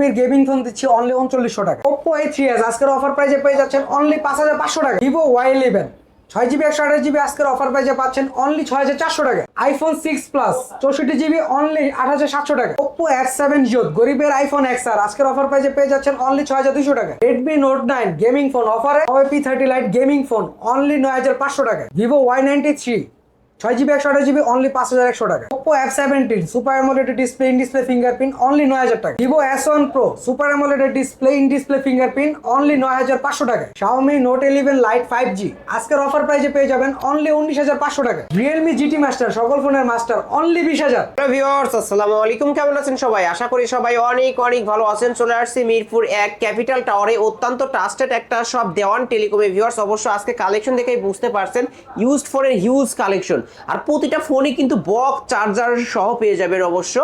রেডমির gaming phone দিচ্ছি only উনচল্লিশশো টাকা। ওপো এ থ্রি এস আজকের অফার প্রাইজে পেয়ে যাচ্ছেন অনলি পাঁচ হাজার পাঁচশো টাকা। ভিভো ওয়াই ইলেভেন ছয় জিবি একশো আঠাশ জিবি আজকের অফার প্রাইজে পাচ্ছেন অনলি ছয় হাজার চারশো টাকা। আইফোন সিক্স প্লাস চৌষট্টি জিবি অনলি আট হাজার সাতশো টাকা। ওপো এক্স সেভেন জিও গরিবের আইফোন এক্স আর আজকের অফার প্রাইজে পেয়ে যাচ্ছেন অনলি ছয় হাজার দুশো টাকা। Redmi note nine gaming phone অফারে P thirty lite gaming phone only নয় হাজার পাঁচশো টাকা। ভিভো ওয়াই নাইনটি থ্রি ছয় জিবি একশো আঠাশ জিবি অনলি পাঁচ হাজার একশো টাকা। Oppo F seventeen super AMOLED display in display fingerprint only নয় হাজার টাকা। Vivo S one pro super AMOLED display in display fingerprint only নয় হাজার পাঁচশো টাকা। Xiaomi note eleven lite five G আজকের অফার প্রাইজে পেয়ে যাবেন অনলি উনিশ হাজার পাঁচশো টাকা। রিয়েলমি জিটি মাস্টার সকল ফোনের মাস্টার অনলি বিশ হাজার। ভিউয়ার্স, আসসালামু আলাইকুম। কেমন আছেন সবাই? আশা করি সবাই অনেক অনেক ভালো আছেন। চলে আসছি মিরপুর এক ক্যাপিটাল টাওয়ারে, অত্যন্ত ট্রাস্টেড একটা সব দেওয়ান টেলিকমে। ভিউয়ার্স, অবশ্য আজকে কালেকশন দেখেই বুঝতে পারছেন ইউজড ফোনের হিউজ কালেকশন আর প্রতিটা ফোনই কিন্তু বক, চার্জার সহ পেয়ে যাবেন অবশ্য।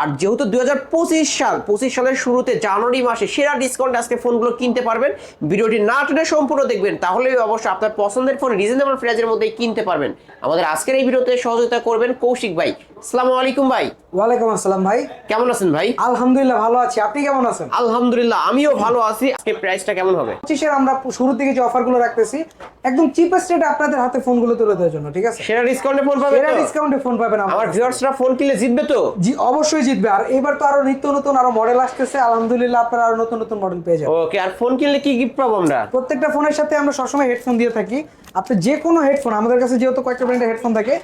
আর যেহেতু দুই হাজার পঁচিশ সাল, পঁচিশ সালের শুরুতে জানুয়ারি মাসে সেরা ডিসকাউন্ট আজকে ফোনগুলো কিনতে পারবেন। ভিডিওটি না টেনে সম্পূর্ণ দেখবেন তাহলে অবশ্য আপনার পছন্দের ফোন রিজনেবল প্রাইজের মধ্যেই কিনতে পারবেন। আমাদের আজকের এই ভিডিওতে সহযোগিতা করবেন কৌশিক ভাই। আসসালামু আলাইকুম ভাই। ওয়ালাইকুম আসসালাম ভাই। কেমন আছেন ভাই? আলহামদুলিল্লাহ ভালো আছি। আপনি কেমন আছেন? আলহামদুলিল্লাহ আমিও ভালো আছি। আজকে প্রাইসটা কেমন হবে? পঁচিশের আমরা শুরু থেকে যে অফারগুলো রাখতেছি একদম চিপেস্ট রেটে আপনাদের হাতে ফোনগুলো তুলে দেওয়ার জন্য ঠিক আছে? সেরা ডিসকাউন্টে ফোন পাবেন তো? ডিসকাউন্টে ফোন পাবেন আমার ভিউয়ার্সরা ফোন কিনলে জিতবে তো? জি অবশ্যই জিতবে। আর এবার তো আরও নিত্য নতুন আরও মডেল আসতেছে। আলহামদুলিল্লাহ আপনারা আরও নতুন নতুন মডেল পেয়ে যাবেন। ওকে আর ফোন কিনলে কি গিফট পাবো আমরা? প্রত্যেকটা ফোনের সাথে আমরা সবসময় হেডফোন দিয়ে থাকি। আপনি যে কোনো হেডফোন আমাদের কাছে যেহেতু কয়েকটা ব্র্যান্ডের হেডফোন থাকে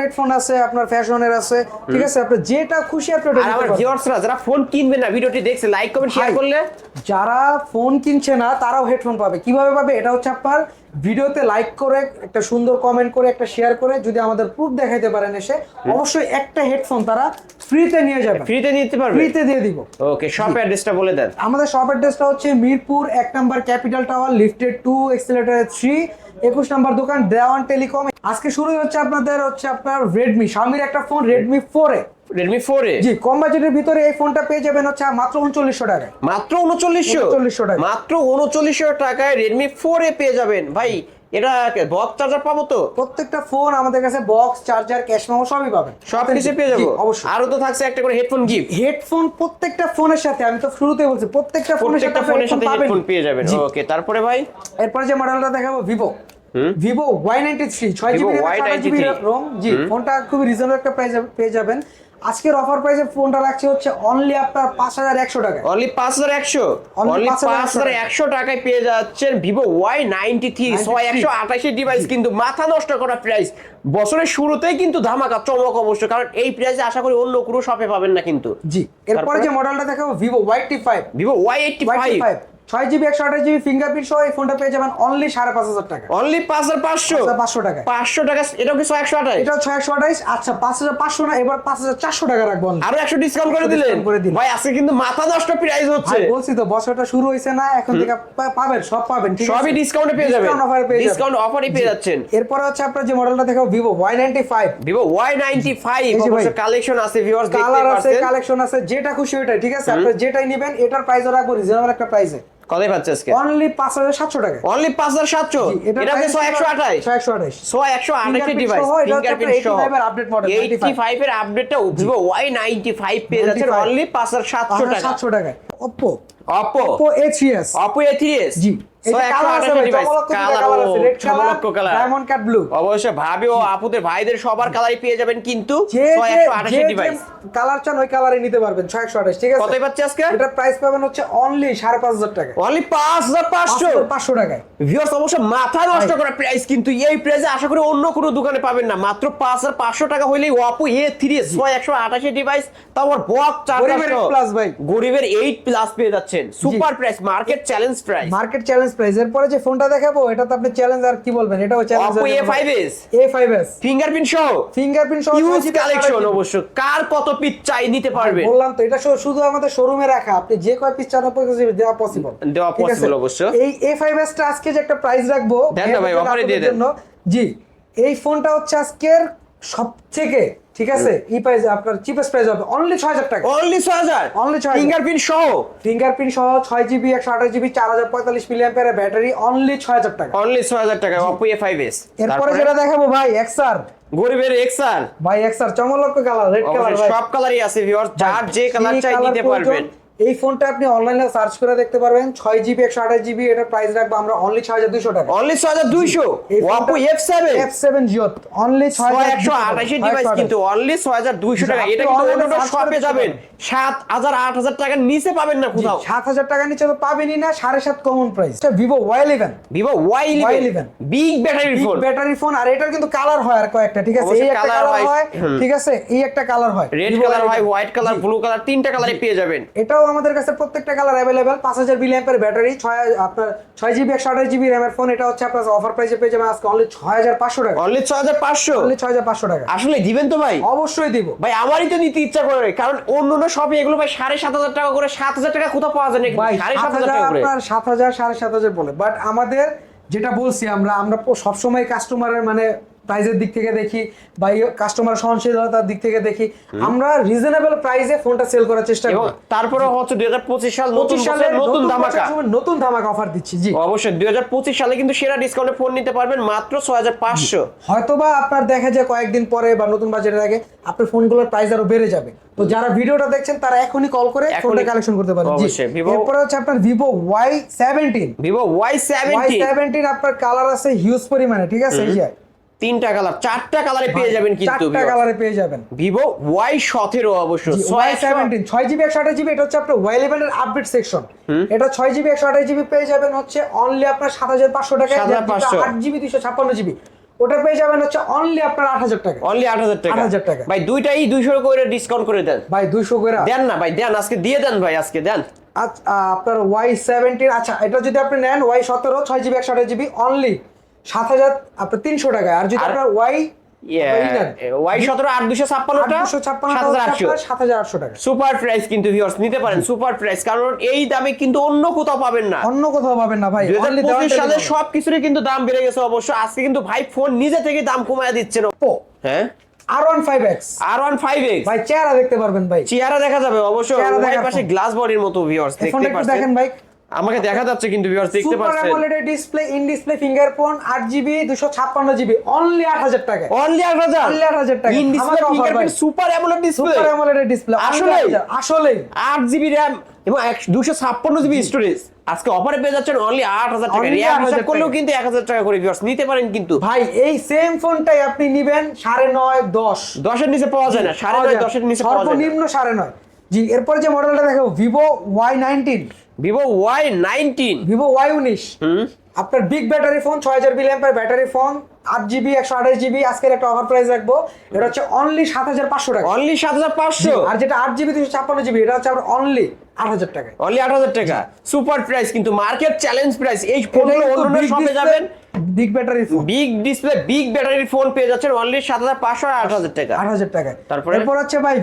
হেডফোন আছে আপনার ফ্যাশনের আছে ঠিক আছে? আপনি যেটা খুশি আপনি ওটা আর আমার ভিউয়ার্সরা যারা ফোন কিনবে না ভিডিওটি দেখছে লাইক কমেন্ট শেয়ার করলে? যারা ফোন কিনছে না তারাও হেডফোন পাবে। কীভাবে পাবে? এটা হচ্ছে আপনার ভিডিওতে লাইক করে একটা সুন্দর কমেন্ট করে একটা শেয়ার করে যদি আমাদের প্রুফ দেখাইতে পারেন এসে অবশ্যই একটা হেডফোন তারা ফ্রিতে নিয়ে যাবে। ফ্রিতে নিতে পারবে? ফ্রিতে দিয়ে দিব। ওকে শপ অ্যাড্রেসটা বলে দেন। আমাদের শপ অ্যাড্রেসটা হচ্ছে মিরপুর এক number capital tower lifted two escalator three একুশ নাম্বার দোকান দেওয়ান টেলিকম আজকে শুরু হচ্ছে আপনাদের হচ্ছে আপনার রেডমি শামির একটা phone Redmi four A Redmi four A? জি কম বাজেটের ভিতরে এই ফোনটা পেয়ে যাবেন হচ্ছে মাত্র উনচল্লিশশো টাকায়। মাত্র উনচল্লিশশো? 3900 টাকা। মাত্র উনচল্লিশশো টাকায় রেডমি ফোর এ পেয়ে যাবেন। ভাই এটা বক চার্জার পাবো তো? প্রত্যেকটা ফোন আমাদের কাছে বক্স চার্জার ক্যাশ মেমো সবই পাবেন। সব কিছু পেয়ে যাব? অবশ্যই। আরও তো থাকছে একটা করে হেডফোন গিফট হেডফোন প্রত্যেকটা ফোনের সাথে আমি তো শুরুতে বলছি প্রত্যেকটা ফোনের সাথে ফোনের সাথে হেডফোন পেয়ে যাবেন। ওকে তারপরে ভাই? এরপরে যে মডেলটা দেখাবো Vivo Vivo Y ninety three ছয় Vivo জিবি Y93 রোম জি ফোনটা খুবই রিজনেবল একটা প্রাইস পেয়ে যাবেন। আজকের অফার প্রাইসে ফোনটা রাখছে হচ্ছে অনলি আপনার পাঁচ হাজার একশো টাকা অনলি পাঁচ হাজার একশো? অনলি 5,100 পাঁচ হাজার একশো টাকায়। পেয়ে যাচ্ছেন ভিভো ওয়াই নাইনটি থ্রি ছয় একশো আঠাশি ডিভাইস কিন্তু মাথা নষ্ট করা প্রাইস বছরের শুরুতেই কিন্তু ধামাকা চমক অবশ্য কারণ এই প্রাইসে আশা করি অন্য কোনো শপে পাবেন না কিন্তু। জি এরপরে যে মডেলটা দেখাবো Vivo Y T five Vivo Y eighty five ছয় জিবি একশো আঠাশ জিবি ফিঙ্গারপ্রিন্ট সহ এই ফোনটা পেয়ে যাবেন অনলি সাড়ে পাঁচ হাজার টাকা। অনলি পাঁচ হাজার পাঁচশো? পাঁচশো টাকা পাঁচশো টাকা এটাও কি ছয় একশো আঠাশ? এটা ছয় একশো আঠাইশ আচ্ছা পাঁচ হাজার পাঁচশো না এবার পাঁচ হাজার চারশো টাকা রাখব আরও একশো ডিসকাউন্ট করে 100 দিলেন? Discount করে দিন। ভাই আজকে কিন্তু মাথা নষ্ট প্রাইস হচ্ছে। বলছি তো বছরটা শুরু হয়েছে না এখন থেকে পাবেন সব পাবেন ঠিক সবই ডিসকাউন্টে পেয়ে যাবেন। offer এ পেয়ে। ডিসকাউন্ট অফারই পেয়ে যাচ্ছেন। এরপরে হচ্ছে আপনার যে মডেলটা দেখাবো Vivo Y ninety five Vivo Y ninety five collection আছে ভিউয়ার্স কালার আছে কালেকশন আছে যেটা খুশি ওইটাই ঠিক আছে? আপনি যেটাই নেবেন এটার প্রাইসও রাখব রিজনেবল একটা প্রাইসে কতই পাচ্ছে আজকে? অনলি পাঁচ হাজার সাতশো টাকা। অনলি পাঁচ হাজার সাতশো? এটা আঠাইশ ছয় একশো আঠাশি ডিভাইস সহ, এটা ফিঙ্গারপ্রিন্ট সহ। এর আপডেট 95 ফাইভ এর আপডেটটা নাইনটি ফাইভ পেয়ে যাচ্ছে অনলি পাঁচ হাজার সাতশো টাকা। সাতশো টাকায়। Oppo Oppo Oppo A three S Oppo A three S জি। ছয় একশো কালার আছে আঠাশি ভাই ডিভাইস চমলক্ষ কালার কালার আছে রেড কালার চমলক্ষ কালার ডায়মন্ড কাট ব্লু অবশ্যই ভাবি ও আপুদের ভাইদের সবার কালারই পেয়ে যাবেন কিন্তু যে ছয় একশো আঠাশি ডিভাইস কালার চান ওই কালারে নিতে পারবেন ছয় আঠাশ ঠিক আছে? কতই পাচ্ছে আজকে? এটার প্রাইস পাবেন হচ্ছে অনলি সাড়ে পাঁচ হাজার টাকা অনলি পাঁচ হাজার পাঁচশো? পাঁচশো টাকায়। ভিউয়ার্স অবশ্য মাথা নষ্ট করা প্রাইস কিন্তু এই প্রাইসে আশা করি অন্য কোনো দোকানে পাবেন না। মাত্র পাঁচ হাজার পাঁচশো টাকা হইলেই ওয়াপো এ থ্রি ছয় একশো আঠাশি ডিভাইস তারপর বক চার গরিবের 8 ভাই। গরিবের এইট প্লাস পেয়ে যাচ্ছেন। Super price market challenge price market challenge price এরপরে যে ফোনটা দেখাবো এটা তো আপনি চ্যালেঞ্জ আর কি বলবেন? এটাও challenge Oppo A5s A five S fingerprint সহ। ফিঙ্গারপ্রিন্ট সহ ইউজ কালেকশন অবশ্য। কার কত পিস চাই নিতে পারবেন? বললাম তো এটা শুধু আমাদের শোরুমে রাখা। আপনি যে কয় পিস চান আপনার কাছে দেওয়া পসিবল দেওয়া possible অবশ্য। এই এ ফাইভ এস টা আজকে যে একটা প্রাইস রাখব দেন না ভাই, এ দিয়ে দেন। জি এই ফোনটা হচ্ছে আজকের সব থেকে ঠিক আছে? ই প্রাইস আপনার চিপেস্ট প্রাইস হবে অনলি ছয় হাজার টাকা। অনলি ছয় হাজার? Only 6,000 ফিঙ্গারপ্রিন্ট সহ? ফিঙ্গারপ্রিন্ট সহ ছয় জিবি একশো আঠাশ জিবি চার হাজার পঁয়তাল্লিশ মিলিয়ান ব্যাটারি অনলি ছয় হাজার টাকা। অনলি ছয় হাজার টাকা অপো এ ফাইভ এস এরপরে যেটা দেখাবো ভাই XR গরিবের এক্সার ভাই এক্সআর চমলক কালার রেড কালার ভাই। সব কালারই আছে ভিউয়ার্স যার যে কালার চাই নিতে পারবেন। এই ফোনটা আপনি অনলাইনে সার্চ করে দেখতে পারবেন। ছয় জিবি একশো আঠাশ জিবি এটার প্রাইস রাখব আমরা অনলি ছয় হাজার দুশো টাকা। অনলি ছয় হাজার দুইশো? Oppo F seven F seven Jio only ছয় একশো আঠাশের ডিভাইস কিন্তু অনলি ছয় হাজার দুইশো টাকা। এটা কিন্তু শপে যাবেন। সাত হাজার আট হাজার টাকার নিচে পাবেন না কোথাও। সাত হাজার টাকা নিচে তো পাবেনই না সাড়ে সাত কমন প্রাইস এটা Vivo Y eleven Vivo Y eleven Y11 big battery phone battery phone আর এটার কিন্তু কালার হয় আর কয়েকটা ঠিক আছে? এই একটা কালার হয়। ঠিক আছে? এই একটা কালার হয়। রেড কালার হয় হোয়াইট কালার ব্লু কালার তিনটা কালারে পেয়ে যাবেন। এটাও আমাদের কাছে প্রত্যেকটা কালার অ্যাভেলেবেল পাঁচ হাজার মিলিয়ামের ব্যাটারি ছয় আপনার ছয় জিবি একশো আঠাশ জিবি র্যামের ফোন এটা হচ্ছে আপনার অফার প্রাইসে পেয়ে যাবেন আজকে অনলি ছয় হাজার পাঁচশো টাকা। অনলি ছয় হাজার পাঁচশো? অনলি ছয় হাজার পাঁচশো টাকা। আসলে দিবেন তো ভাই? অবশ্যই দিব। ভাই আমারই তো নিতে ইচ্ছা করে। কারণ অন্য অন্য শপে এগুলো ভাই সাড়ে সাত হাজার টাকা করে সাত হাজার টাকা কোথাও পাওয়া যায় না ভাই সাড়ে সাত হাজার আপনার সাত হাজার সাড়ে সাত হাজার বলে। বাট আমাদের যেটা বলছি আমরা আমরা সবসময় কাস্টমারের মানে প্রাইজের দিক থেকে দেখি বা কাস্টমার সহনশীলতার দিক থেকে দেখি আমরা রিজনেবল প্রাইসে ফোনটা সেল করার চেষ্টা করি। তারপরে হচ্ছে দুই হাজার পঁচিশ সাল নতুন সালে নতুন ধামাকা। নতুন ধামাকা অফার দিচ্ছি জি। অবশ্যই দুই হাজার পঁচিশ সালে কিন্তু সেরা ডিসকাউন্টে ফোন নিতে পারবেন মাত্র ছয় হাজার পাঁচশো। হয়তোবা আপনার দেখা যায় কয়েকদিন পরে বা নতুন বাজেটের আগে আপনার ফোনগুলোর প্রাইস আরও বেড়ে যাবে। তো যারা ভিডিওটা দেখছেন তারা এখনই কল করে ফোনটা কালেকশন করতে পারেন। জি। এরপরে হচ্ছে আপনার Vivo Y seventeen Vivo Y Y seventy seventeen আপনার কালার আছে হিউজ পরিমাণে ঠিক আছে? এই যে তিনটা কালার চারটা কালারে পেয়ে যাবেন কিন্তু চারটা কালারে পেয়ে যাবেন। ভিভো ওয়াই সতেরো অবশ্য। ওয়াই সেভেন্টিন ছয় জিবি একশো আঠাশ জিবি এটা হচ্ছে আপনার ওয়াই ইলেভেন এর আপডেট সেকশন এটা ছয় জিবি একশো আঠাশ জিবি পেয়ে যাবেন হচ্ছে অনলি আপনার সাত হাজার পাঁচশো টাকা 7,500 আট জিবি দুশো ছাপ্পান্ন জিবি ওটা পেয়ে যাবেন হচ্ছে অনলি আপনার আট হাজার টাকা অনলি আট হাজার টাকা। 8,000 টাকা। ভাই দুইটাই দুইশো করে ডিসকাউন্ট করে দেন। ভাই দুইশো করে। দেন না ভাই দেন আজকে দিয়ে দেন ভাই আজকে দেন। আচ্ছা, আপনার ওয়াই সেভেন্টিন আচ্ছা এটা যদি আপনি নেন ওয়াই সতেরো ছয় জিবি একশো আঠাশ জিবি অনলি সাত হাজার আপনার তিনশো টাকায়। আর যদি আপনার ওয়াই ওয়াই সতেরো আট দুশো ছাপ্পান্নটা সাত হাজার আটশো। সাত হাজার আটশো টাকা। সুপার প্রাইস কিন্তু ভিউয়ার্স নিতে পারেন সুপার প্রাইস কারণ এই দামে কিন্তু অন্য কোথাও পাবেন না। অন্য কোথাও পাবেন না ভাই দুই হাজার পঁচিশ সালে সব কিছুরই কিন্তু দাম বেড়ে গেছে অবশ্য আজকে কিন্তু ভাই ফোন নিজে থেকে দাম কমায় দিচ্ছেন হ্যাঁ? R one five X R one five X ভাই চেহারা দেখতে পারবেন ভাই। চেহারা দেখা যাবে অবশ্যই পাশে গ্লাস বডির মতো ভিউয়ার্স দেখতে ফোনটা দেখেন ভাই। আমাকে দেখা যাচ্ছে কিন্তু ভিউয়ার্স দেখতে পাচ্ছেন। Super AMOLED display in display fingerprint আট জিবি দুশো ছাপ্পান্ন জিবি অনলি আট হাজার টাকা অনলি আট হাজার? Only 8,000 টাকা। In display fingerprint super AMOLED display super AMOLED display আসলেই? আসলে আট জিবি র্যাম এবং দুশো ছাপ্পান্ন জিবি স্টোরেজ আজকে অফারে পেয়ে যাচ্ছেন অনলি আট হাজার টাকা Only র্যাম হিসাব করলেও কিন্তু এক হাজার টাকা করে ভিউয়ার্স নিতে পারেন কিন্তু। ভাই এই সেম ফোনটাই আপনি নিবেন সাড়ে নয় দশ। দশের নিচে পাওয়া যায় না সাড়ে নয় দশের নিচে পাওয়া যায় না। সর্বনিম্ন সাড়ে নয়। জি এরপরে যে মডেলটা দেখাবো Vivo Y nineteen Vivo Y nineteen Vivo Y উনিশ আপনার বিগ ব্যাটারি ফোন ছয় হাজার মিলিয়ামের ব্যাটারি ফোন আট জিবি একশো আঠাশ জিবি আজকের একটা অফার প্রাইস রাখব। এটা হচ্ছে অনলি সাত হাজার পাঁচশো টাকা। অনলি সাত হাজার পাঁচশো? আর যেটা আট জিবি দুশো ছাপ্পান্ন জিবি এটা হচ্ছে আপনার অনলি আট হাজার টাকা। অনলি আট হাজার টাকা। সুপার প্রাইস কিন্তু মার্কেট চ্যালেঞ্জ প্রাইস এই ফোনগুলো অন্য শপে যাবেন। Big battery phone big display big ব্যাটারির ফোন পেয়ে যাচ্ছেন অনলি সাত হাজার পাঁচশো আর আট হাজার টাকা। তারপরে? এরপর হচ্ছে ভাই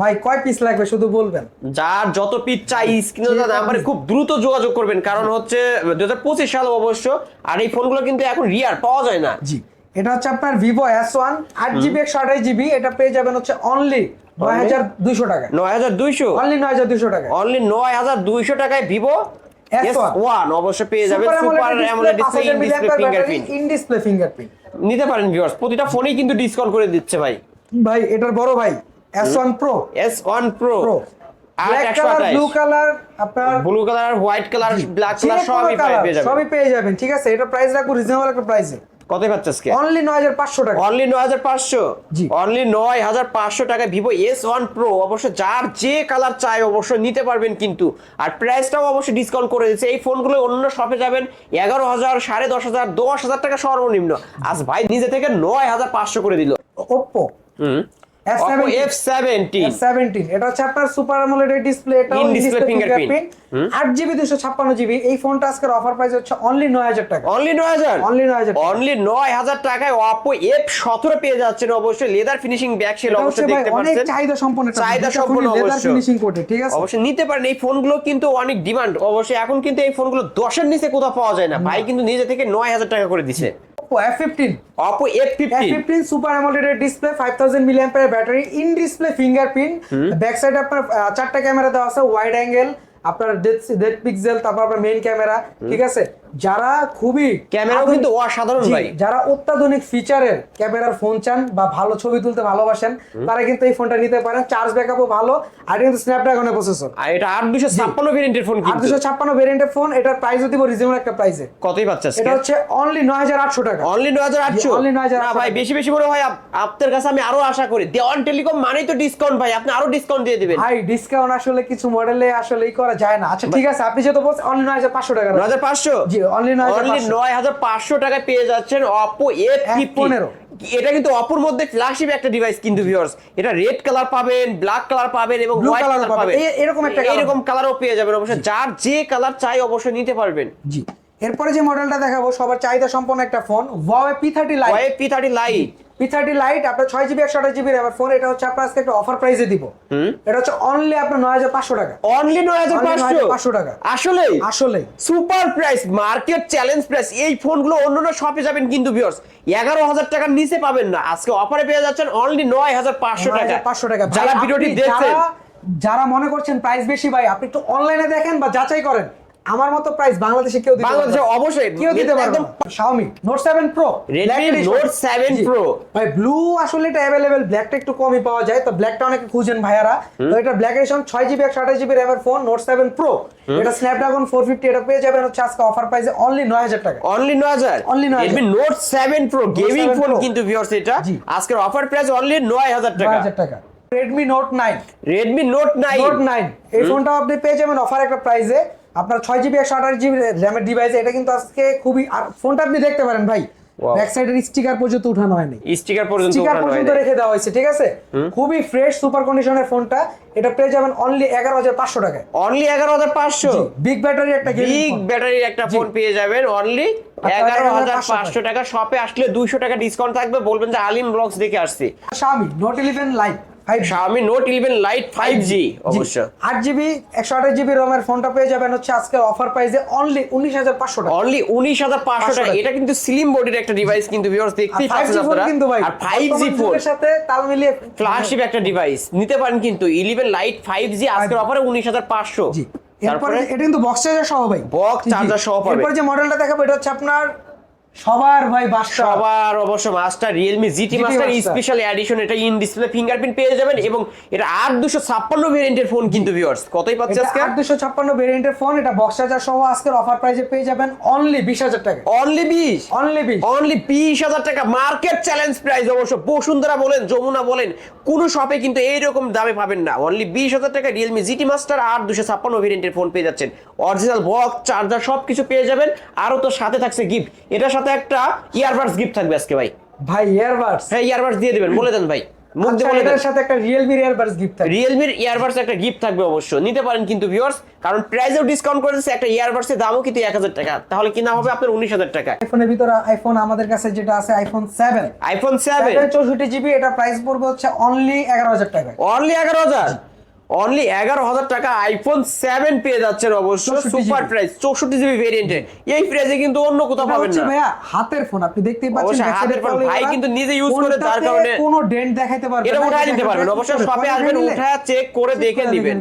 ভাই কয় পিস লাগবে শুধু বলবেন? যার যত পিচ চাই স্ক্রিনে নাম্বারে খুব দ্রুত যোগাযোগ করবেন। কারণ হচ্ছে দু হাজার পঁচিশ সাল অবশ্য আর এই ফোনগুলো কিন্তু এখন রিয়ার পাওয়া যায় না। জি এটা হচ্ছে আপনার ভিভো এস ওয়ান আট জিবি একশো আঠাশ জিবি এটা পেয়ে যাবেন হচ্ছে অনলি নয় হাজার দুইশো টাকা নয় হাজার দুইশো? অনলি নয় হাজার দুইশো টাকা অনলি নয় হাজার দুইশো টাকায় ভিভো S1 অবশ্য পেয়ে যাবেন super super AMOLED AMOLED display display in display fingerprint in display fingerprint নিতে পারেন ভিউয়ার্স প্রতিটা ফোনেই কিন্তু ডিসকাউন্ট করে দিচ্ছে ভাই। ভাই এটার বড় ভাই S one pro S one pro pro আর ব্ল্যাক একশো কালার আঠাশ। ব্লু কালার আপনার blue colour white colour black colour সবই পেয়ে যাবেন। সবই পেয়ে যাবেন ঠিক আছে? এটা প্রাইস রাখব রিজনেবল একটা প্রাইসে কত পাচ্ছে আজকে? অনলি নয় হাজার পাঁচশো টাকা। অনলি নয় হাজার পাঁচশো? জি। অনলি নয় হাজার পাঁচশো টাকা ভিভো এস ওয়ান প্রো অবশ্য যার যে কালার চাই অবশ্য নিতে পারবেন কিন্তু। আর প্রাইসটাও অবশ্যই ডিসকাউন্ট করে দিচ্ছে। এই ফোনগুলো অন্য শপে যাবেন এগারো হাজার সাড়ে দশ হাজার দশ হাজার টাকা সর্বনিম্ন। আজ ভাই নিজে থেকে নয় হাজার পাঁচশো করে দিল। ওপ্পো হুম। এটা হচ্ছে আপনার সুপার ডিসপ্লে এটা জিবি এই ফোনটা আজকের অফার প্রাইস হচ্ছে অনলি নয় হাজার টাকা। অনলি নয় হাজার? অনলি নয় হাজার অনলি নয় হাজার টাকায় পেয়ে যাচ্ছেন অবশ্যই। লেদার ফিনিশিং ব্যাক সেল অবশ্যই অনেক চাহিদা সম্পন্ন চাহিদা সম্পন্ন অবশ্য। ফিনিশিং কোটে ঠিক আছে? অবশ্যই। নিতে পারেন। এই ফোনগুলো কিন্তু অনেক ডিমান্ড অবশ্যই। এখন কিন্তু এই ফোনগুলো দশের নিচে কোথাও পাওয়া যায় না। ভাই কিন্তু নিজে থেকে নয় হাজার টাকা করে দিছে। Oppo F15 Oppo F fifty F15 super AMOLED display 5000 mAh battery in display fingerprint back সাইডে আপনার চারটা ক্যামেরা দেওয়া আছে ওয়াইড অ্যাঙ্গেল আপনার ডেথ পিক্সেল তারপর আপনার মেইন ক্যামেরা ঠিক আছে? যারা খুবই আধুনিক- কিন্তু অসাধারণ ভাই। যারা অত্যাধুনিক ফিচারের ক্যামেরার ফোন চান বা ভালো ছবি তুলতে ভালোবাসেন তারা কিন্তু এই ফোনটা নিতে পারেন। চার্জ ব্যাকআপও ভালো আর কিন্তু স্ন্যাপড্রাগনের প্রসেসর আর এটা আট দুশো ছাপ্পান্ন ভেরিয়েন্টের ফোন কিন্তু। দুশো ছাপ্পান্ন ভেরিয়েন্টের ফোন এটার প্রাইসও দিব রিজনেবল একটা প্রাইসে কতই পাচ্ছে আজকে? এটা হচ্ছে অনলি নয় হাজার আটশো টাকা। অনলি নয় হাজার আটশো? only 9,800 না ভাই বেশি বেশি মনে ভাই আপ- আপনার কাছে আমি আরও আশা করি। দেওয়ান টেলিকম মানেই তো ডিসকাউন্ট ভাই আপনি আরও ডিসকাউন্ট দিয়ে দিবেন। ভাই ডিসকাউন্ট আসলে কিছু মডেলে আসলে ই করা যায় না। আচ্ছা ঠিক আছে আপনি যেহেতু বলছেন অনলি নয় হাজার পাঁচশো টাকা নয় হাজার পাঁচশো? জি, only 9,500 নয় হাজার পাঁচশো টাকায় পেয়ে যাচ্ছেন এফ F15 এটা কিন্তু অপর মধ্যে ফ্ল্যাগশিপ একটা ডিভাইস কিন্তু ভিউয়ার্স এটা রেড কালার পাবেন ব্ল্যাক কালার পাবেন এবং হোয়াইট কালার পাবেন। এরকম একটা এরকম কালারও পেয়ে যাবেন অবশ্যই। যার যে কালার চাই অবশ্যই নিতে পারবেন। জি। এরপরে যে মডেলটা দেখাবো সবার চাহিদা সম্পন্ন একটা phone Huawei P30 thirty Y P thirty lite আপনার ছয় জিবি একশো আঠাশ জিবি র্যামের ফোন এটা হচ্ছে আপনার আজকে একটা অফার প্রাইসে দিব। এটা হচ্ছে অনলি আপনার নয় হাজার পাঁচশো টাকা। অনলি নয় হাজার পাঁচশো? টাকা। আসলে আসলে super price market challenge price এই ফোনগুলো অন্যান্য শপে যাবেন কিন্তু ভিউয়ার্স এগারো হাজার টাকার নিচে পাবেন না। আজকে অফারে পেয়ে যাচ্ছেন অনলি নয় হাজার পাঁচশো টাকা। পাঁচশো টাকা। যারা ভিডিওটি দেখছেন যারা মনে করছেন প্রাইস বেশি ভাই আপনি একটু অনলাইনে দেখেন বা যাচাই করেন। আমার মতো প্রাইস বাংলাদেশে কেউ দিতে বাংলাদেশে অবশ্যই কেউ দিতে পারবে। Xiaomi Note 7 Pro Redmi। Note 7 জি। Pro। ভাই ব্লু আসলে এটা অ্যাভেলেবেল ব্ল্যাকটা একটু কমই পাওয়া যায় তো ব্ল্যাকটা অনেকে খুঁজেন ভাইয়ারা। তো এটা ব্ল্যাক এডিশন ছয় জিবি একশো আঠাশ GB phone note seven pro এটা ফোর ফিফটি এটা পেয়ে যাবেন হচ্ছে আজকে অফার প্রাইসে অনলি নয় হাজার টাকা। অনলি নয় হাজার? Only 9,000 Redmi note seven pro gaming phone কিন্তু ভিউয়ার্স এটা। আজকের অফার প্রাইস অনলি নয় হাজার টাকা। হাজার টাকা। Redmi note nine Redmi note nine note nine এই ফোনটাও আপনি পেয়ে যাবেন অফার একটা প্রাইসে আপনার ছয় জিবি একশো আঠাশ জিবি র্যামের ডিভাইস এটা কিন্তু আজকে খুবই আর ফোনটা আপনি দেখতে পারেন ভাই. ব্যাক সাইডের স্টিকার পর্যন্ত উঠানো হয়নি। স্টিকার পর্যন্ত স্টিকার পর্যন্ত রেখে দেওয়া হয়েছে ঠিক আছে? খুবই ফ্রেশ সুপার কন্ডিশনের ফোনটা এটা পেয়ে যাবেন অনলি এগারো হাজার পাঁচশো টাকায়। অনলি এগারো হাজার পাঁচশো? বিগ ব্যাটারি একটা বিগ ব্যাটারির একটা ফোন পেয়ে যাবেন অনলি এগারো হাজার পাঁচশো টাকা। শপে আসলে দুইশো টাকা ডিসকাউন্ট থাকবে বলবেন যে আলিম ব্লগস দেখে আসছি। Note 11 Lite 5G Xiaomi Note 11 Lite 5G অবশ্য। আট জিবি একশো আঠাশ জিবি রোমের ফোনটা পেয়ে যাবেন হচ্ছে আজকে অফার প্রাইসে অনলি উনিশ হাজার পাঁচশো টাকা। অনলি উনিশ হাজার পাঁচশো 500 টাকা। এটা কিন্তু স্লিম বডির একটা ডিভাইস কিন্তু ভিউয়ার্স দেখতেই পাচ্ছেন আপনারা। কিন্তু ভাই আর ফাইভ জি বর্তমান ফোন যুগের সাথে তাল মিলিয়ে ফ্ল্যাগশিপ একটা ডিভাইস নিতে পারেন কিন্তু ইলেভেন লাইট ফাইভ জি আজকের 5G অফারে উনিশ হাজার পাঁচশো। জি। এরপরে এটা কিন্তু বক্স চার্জার সহ ভাই। জি, জি। সহ পাবে। এরপর যে মডেলটা দেখাবো এটা হচ্ছে আপনার সবার ভাই বাসটা। সবার অবশ্য master Realme GT master special edition এটা ইন ডিসপ্লে ফিঙ্গারপ্রিন্ট পেয়ে যাবেন এবং এটা আট দুশো ছাপ্পান্ন ভেরিয়েন্টের ফোন কিন্তু ভিউয়ার্স কতই পাচ্ছে আজকে? আট দুশো ছাপ্পান্ন ভেরিয়েন্টের ফোন এটা বক্স চার্জার সহ আজকের অফার প্রাইসে পেয়ে যাবেন অনলি বিশ হাজার টাকা। অনলি বিশ? অনলি বিশ। অনলি বিশ হাজার টাকা। মার্কেট চ্যালেঞ্জ প্রাইস অবশ্য। বসুন্ধরা বলেন যমুনা বলেন কোন শপে কিন্তু এইরকম দামে পাবেন না। অনলি বিশ হাজার টাকা রিয়েলমি জিটি মাস্টার আর দুশো ছাপ্পান্ন ভেরিয়েন্টের ফোন পেয়ে যাচ্ছেন। অরিজিনাল বক্স চার্জার সব কিছু পেয়ে যাবেন। আরও তো সাথে থাকছে গিফট এটার সাথে একটা ইয়ারবাডস গিফট থাকবে আজকে ভাই। ভাই ইয়ারবাডস হ্যাঁ ইয়ারবাডস দিয়ে দেবেন বলে দেন ভাই। মুখ দিয়ে আচ্ছা বলে দেন। সাথে একটা রিয়েলমি ইয়ারবাডস গিফট থাকবে। রিয়েলমির ইয়ারবাডস একটা গিফট থাকবে অবশ্য নিতে পারেন কিন্তু ভিউয়ার্স কারণ প্রাইসেও ডিসকাউন্ট করে দিচ্ছে একটা ইয়ারবাডসের দামও কিন্তু এক হাজার টাকা। তাহলে কিনা হবে আপনার উনিশ হাজার টাকা। আইফোনের ভিতরে আইফোন আমাদের কাছে যেটা আছে আইফোন সেভেন আইফোন সেভেন চৌষট্টি জিবি এটা প্রাইস পড়বে হচ্ছে অনলি এগারো হাজার টাকা অনলি এগারো হাজার? অনলি এগারো হাজার টাকা আইফোন সেভেন পেয়ে যাচ্ছেন অবশ্য সুপার প্রাইস চৌষট্টি জিবি ভেরিয়েন্টে এই প্রাইসে কিন্তু অন্য কোথাও পাবেন না। ভাইয়া হাতের ফোন আপনি দেখতেই পাচ্ছেন হাতের ফোন। ভাই কিন্তু নিজে ইউজ করে তার কারণে- কোনো ডেন্ট দেখাইতে পারবে এটা উঠায় নিতে পারবেন অবশ্যই শপে আসবেন উঠায় চেক করে দেখে নেবেন।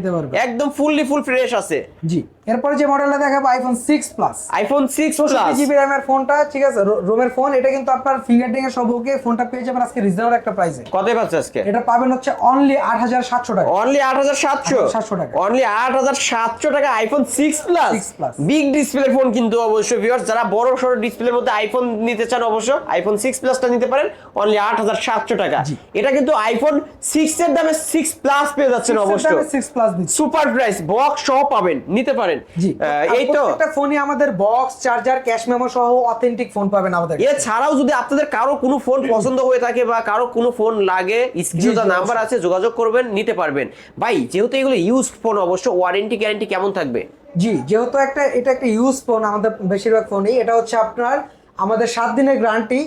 একদম ফুললি ফুল ফ্রেশ আছে। জি। এরপরে যে মডেলটা দেখাবো iPhone six plus iPhone six plus GB র্যামের ফোনটা ঠিক আছে? রোমের ফোন এটা কিন্তু আপনার ফিঙ্গারটিং এর সব ওকে ফোনটা পেয়ে যাবেন আজকে রিজনেবল একটা প্রাইসে কত পাচ্ছে আজকে? এটা পাবেন হচ্ছে অনলি আট হাজার সাতশো টাকা। অনলি আট হাজার সাতশো? 8,700 টাকা। অনলি আট হাজার সাতশো টাকা iPhone six plus 6 plus। Big display phone কিন্তু অবশ্যই ভিউয়ার্স যারা বড় সড়ো ডিসপ্লের মধ্যে আইফোন নিতে চান অবশ্য আইফোন সিক্স প্লাসটা নিতে পারেন অনলি আট হাজার সাতশো টাকা। এটা কিন্তু আইফোন সিক্স এর দামে সিক্স প্লাস পেয়ে যাচ্ছেন অবশ্য। Six plus super price box সহ পাবেন নিতে পারেন। আহ, এই তো প্রত্যেকটা ফোনে আমাদের বক্স চার্জার ক্যাশ মেমো সহ অথেন্টিক ফোন পাবেন আমাদের এছাড়াও যদি আপনাদের কারও কোনো ফোন পছন্দ হয়ে থাকে বা কারও কোনো ফোন লাগে স্ক্রিনে জি, নাম্বার আছে যোগাযোগ করবেন নিতে পারবেন। ভাই যেহেতু এগুলো ইউজ ফোন অবশ্য ওয়ারেন্টি গ্যারান্টি কেমন থাকবে? জি যেহেতু একটা এটা একটা ইউজ ফোন আমাদের বেশিরভাগ ফোনই এটা হচ্ছে আপনার আমাদের সাত দিনের গ্যারান্টি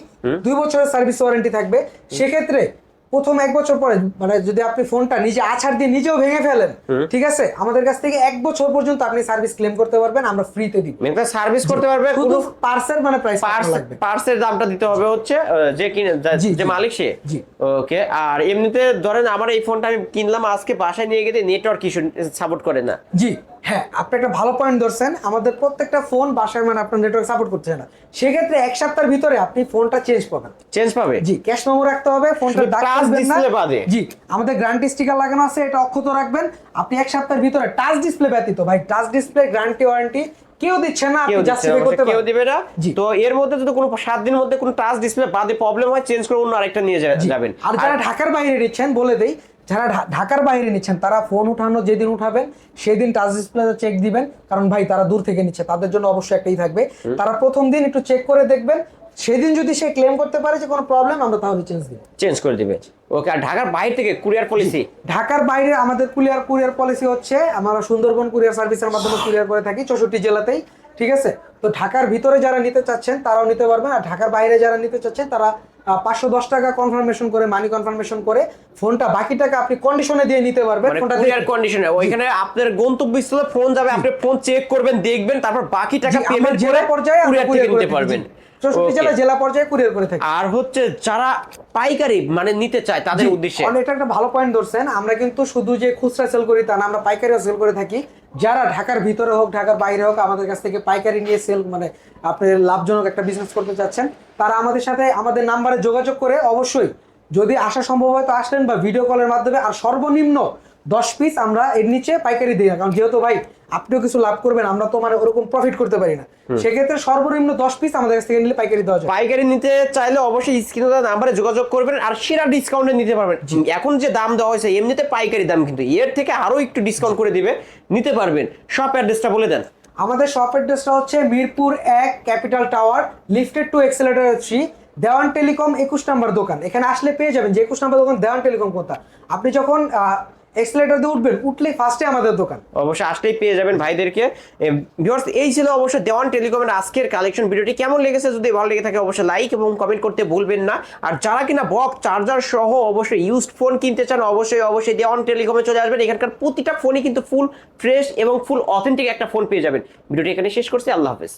দুই বছরের সার্ভিস ওয়ারেন্টি থাকবে। সেক্ষেত্রে প্রথম এক বছর পরে মানে যদি আপনি ফোনটা নিজে আছাড় দিয়ে নিজেও ভেঙে ফেলেন ঠিক আছে? আমাদের কাছ থেকে এক বছর পর্যন্ত আপনি সার্ভিস ক্লেম করতে পারবেন আমরা ফ্রিতে দিব। মানে সার্ভিস করতে পারবে শুধু কোনো পার্সেল মানে প্রাইস লাগবে। পার্সের দামটা দিতে হবে হচ্ছে যে কিনে যে। মালিক সে। ওকে আর এমনিতে ধরেন আমার এই ফোনটা আমি কিনলাম আজকে বাসায় নিয়ে গেলে নেটওয়ার্ক ইস্যু সাপোর্ট করে না। জি। হ্যাঁ আপনি একটা ভালো পয়েন্ট ধরছেন। আমাদের প্রত্যেকটা ফোন বাসায় মানে আপনার নেটওয়ার্ক সাপোর্ট করছে না। সেক্ষেত্রে এক সপ্তাহের ভিতরে আপনি ফোনটা চেঞ্জ পাবেন। চেঞ্জ পাবে? জি ক্যাশ মেমো রাখতে হবে ফোনটা দাগ না। জি আমাদের গ্যারান্টি স্টিকার লাগানো আছে এটা অক্ষত রাখবেন। আপনি এক সপ্তাহের ভিতরে টাচ ডিসপ্লে ব্যতীত ভাই টাচ ডিসপ্লে গ্যারান্টি ওয়ারেন্টি কেউ দিচ্ছে না আপনি জাস্টিফাই করতে কেউ দিবে না। তো এর মধ্যে যদি কোনো সাত দিনের মধ্যে কোনো টাচ ডিসপ্লে বাদে প্রবলেম হয় চেঞ্জ করে অন্য আরেকটা নিয়ে যাবেন। আর যারা ঢাকার বাইরে নিচ্ছেন বলে দেই যারা ঢাকার বাইরে নিচ্ছেন তারা ফোন উঠানো যেদিন উঠাবেন সেদিন টাচ ডিসপ্লে চেক দিবেন। কারণ ভাই তারা দূর থেকে নিচ্ছে তাদের জন্য অবশ্যই একটাই থাকবে। তারা প্রথম দিন একটু চেক করে দেখবেন সেদিন যদি সে ক্লেম করতে পারে যে কোনো প্রবলেম আমরা তাহলে চেঞ্জ দিব। চেঞ্জ করে দিবে। ওকে আর ঢাকার বাইরে থেকে কুরিয়ার পলিসি ঢাকার বাইরে আমাদের কুরিয়ার কুরিয়ার পলিসি হচ্ছে আমরা সুন্দরবন কুরিয়ার সার্ভিসের মাধ্যমে কুরিয়ার করে থাকি চৌষট্টি জেলাতেই ঠিক আছে? তো ঢাকার ভিতরে যারা নিতে চাচ্ছেন তারাও নিতে পারবেন আর ঢাকার বাইরে যারা নিতে চাচ্ছেন তারা পাঁচশো দশ টাকা কনফার্মেশন করে মানি কনফার্মেশন করে ফোনটা বাকি টাকা আপনি কন্ডিশনে দিয়ে নিতে পারবেন মানে ফোনটা কুরিয়ার কন্ডিশনে ওইখানে আপনার গন্তব্যস্থলে ফোন যাবে আপনি ফোন চেক করবেন দেখবেন তারপর বাকি টাকা পেমেন্ট করে পর্যায়ে আপনি কুরিয়ার থেকে নিতে পারবেন। চৌষট্টি জেলা জেলা পর্যায়ে কুরিয়ার করে থাকি। আর হচ্ছে যারা পাইকারি মানে নিতে চায় তাদের উদ্দেশ্যে। এটা একটা ভালো পয়েন্ট ধরছেন। আমরা কিন্তু শুধু যে খুচরা সেল করি তা না আমরা পাইকারিও সেল করে থাকি। যারা ঢাকার ভিতরে হোক ঢাকার বাইরে হোক আমাদের কাছ থেকে পাইকারি নিয়ে সেল মানে আপনি লাভজনক একটা বিজনেস করতে চাচ্ছেন তারা আমাদের সাথে আমাদের নাম্বারে যোগাযোগ করে অবশ্যই যদি আসা সম্ভব হয় তো আসলেন বা ভিডিও কলের মাধ্যমে। আর সর্বনিম্ন দশ পিস আমরা এর নিচে পাইকারি দিই কারণ যেহেতু ভাই আপনিও কিছু লাভ করবেন আমরা তো মানে ওরকম প্রফিট করতে পারি না। সেক্ষেত্রে সর্বনিম্ন দশ পিস আমাদের কাছ থেকে নিলে পাইকারি দেওয়া যায়। পাইকারি নিতে চাইলে অবশ্যই স্ক্রিনে দেওয়া নাম্বারে যোগাযোগ করবেন আর সেরা ডিসকাউন্টে নিতে পারবেন। এখন যে দাম দেওয়া হয়েছে এমনিতে পাইকারি দাম কিন্তু। এর থেকে আরও একটু ডিসকাউন্ট করে দিবে নিতে পারবেন। শপ অ্যাড্রেসটা বলে দেন। আমাদের শপ অ্যাড্রেসটা হচ্ছে মিরপুর এক capital tower lifted to escalator three Dewan telecom একুশ নাম্বার দোকান। এখানে আসলে পেয়ে যাবেন যে একুশ নাম্বার দোকান দেওয়ান টেলিকম কোথা। আপনি যখন এক্সেলেটার দিয়ে উঠবেন, উঠলেই ফার্স্টে আমাদের দোকান। অবশ্যই আসলেই পেয়ে যাবেন ভাইদেরকে। ভিউয়ার্স এই ছিল অবশ্যই দেওয়ান টেলিকমের আজকের কালেকশন ভিডিওটি। কেমন লেগেছে যদি ভালো লেগে থাকে অবশ্যই লাইক এবং কমেন্ট করতে ভুলবেন না। আর যারা কিনা বক্স চার্জার সহ অবশ্যই ইউজড ফোন কিনতে চান, অবশ্যই অবশ্যই দেওয়ান টেলিকমে চলে আসবেন। এখানকার প্রতিটা ফোনই কিন্তু ফুল ফ্রেশ এবং ফুল অথেন্টিক একটা ফোন পেয়ে যাবেন। ভিডিওটি এখানে শেষ করছি। আল্লাহ হাফেজ।